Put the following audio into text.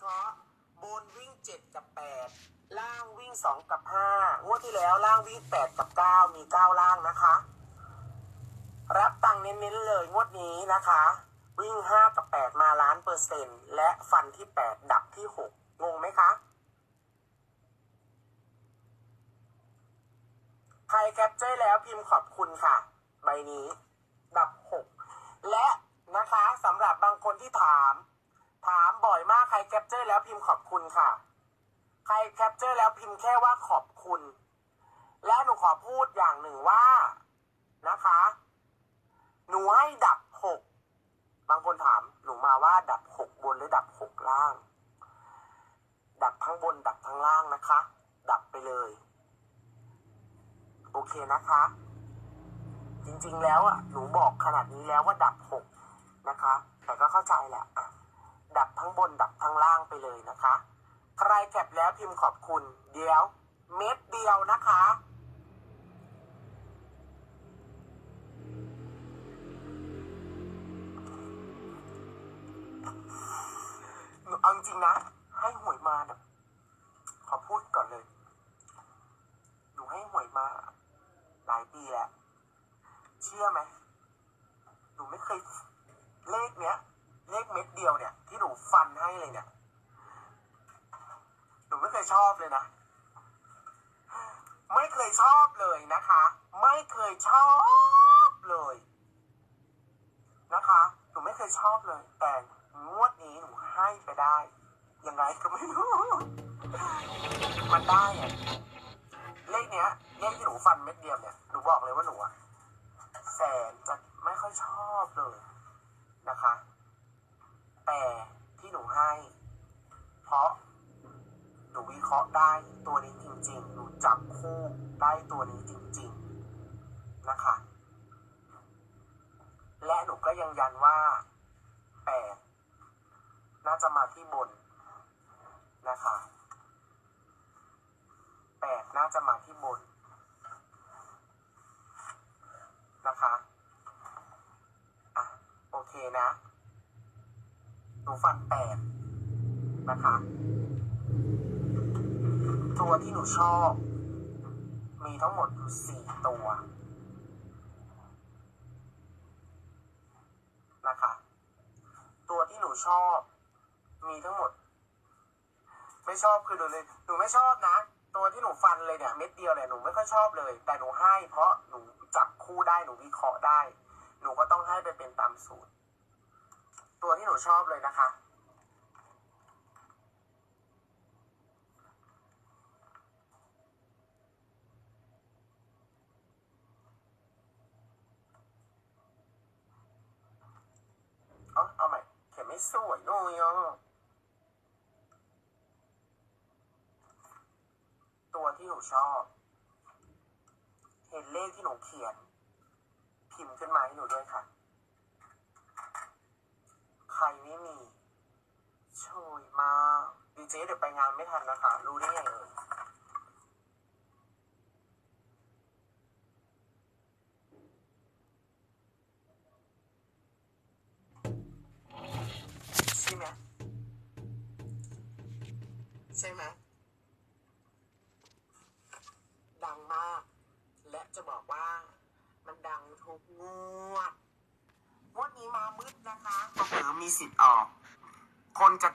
เคราะห์ บนวิ่งเจ็ดกับแปดล่างวิ่งสองกับห้างวดที่แล้วล่างวิ่งแปดกับเก้ามีเก้าล่างนะคะ รับตังเน้นๆเลยงวดนี้นะคะ วิ่งห้ากับแปดมาล้านเปอร์เซ็นต์และฟันที่แปดดับที่หกงงไหมคะ ใครแคปเจอร์แล้วพิมพ์ขอบคุณค่ะ ใบนี้ ดับหกและนะคะสำหรับบางคนที่ถาม ถามบ่อยมากใครแคปเจอร์แล้วพิมพ์ขอบคุณค่ะ ใครแคปเจอร์แล้วพิมพ์แค่ว่าขอบคุณ และหนูขอพูดอย่างหนึ่งว่านะคะ หนูให้ดับหกบางคนถามหนูมาว่าดับหกบนหรือดับหกล่าง ดับทั้งบนดับทั้งล่างนะคะ ดับไปเลย โอเคนะคะ จริงๆแล้วอะหนูบอกขนาดนี้แล้วว่าดับหกนะคะ แต่ก็เข้าใจแหละอะ ดับทั้งบนดับทั้งล่างไปเลยนะคะ ใครแคปแล้วพิมพ์ขอบคุณ เดี๋ยว เม็ดเดียวนะคะ เอาจริงนะ ให้หวยมาเนี่ยขอพูดก่อนเลย หนูให้หวยมา หลายปีแล้ว เชื่อไหม หนูไม่เคยเลขเนี้ย เลขเม็ดเดียวเนี่ย ที่หนูฟันให้เลยเนี่ย หนูไม่เคยชอบเลยนะ ไม่เคยชอบเลยนะคะ ไม่เคยชอบเลย นะคะ หนูไม่เคยชอบเลย แต่งวดนี้หนูให้ไปได้ ยังไงก็ไม่รู้ มันได้อะเลขเนี้ยเลขที่หนูฟันเม็ดเดียวเนี่ย หนูบอกเลยว่าหนูอะแสนจะไม่ค่อยชอบเลยนะคะ แต่ที่หนูให้ เพราะหนูวิเคราะห์ได้ตัวนี้จริง ๆ หนูจับคู่ได้ตัวนี้จริง ๆ นะคะ และหนูก็ยังยันว่าแปดน่าจะมาที่บนนะคะแปดน่าจะมาที่บนนะคะ อะ โอเคนะ นูฟันแปดนะคะ ตัวที่หนูชอบ มีทั้งหมดอยู่สี่ตัวนะคะ ตัวที่หนูชอบ มีทั้งหมด ไม่ชอบคือหนูเลยหนูไม่ชอบนะ ตัวที่หนูฟันเลยเนี่ยเม็ดเดียวเนี่ยหนูไม่ค่อยชอบเลย แต่หนูให้เพราะหนูจับคู่ได้หนูวิเคราะห์ได้ หนูก็ต้องให้ไปเป็นตามสูตร ตัวที่หนูชอบเลยนะคะ เอาเอาใหม่เขียนไม่สวยเลยอะตัวที่หนูชอบ เห็นเลขที่หนูเขียน พิมพ์ขึ้นมาให้หนูด้วยค่ะ ใครไม่มีโชยมากดีเจเดี๋ยวไปงานไม่ทันนะคะ รู้ได้ไงเอ่ยใช่ไหมใช่ไหมดังมาก และจะบอกว่ามันดังทุกงวด งวดนี้มามืดนะคะก็คือมีสิทธิ์ออก คนจะ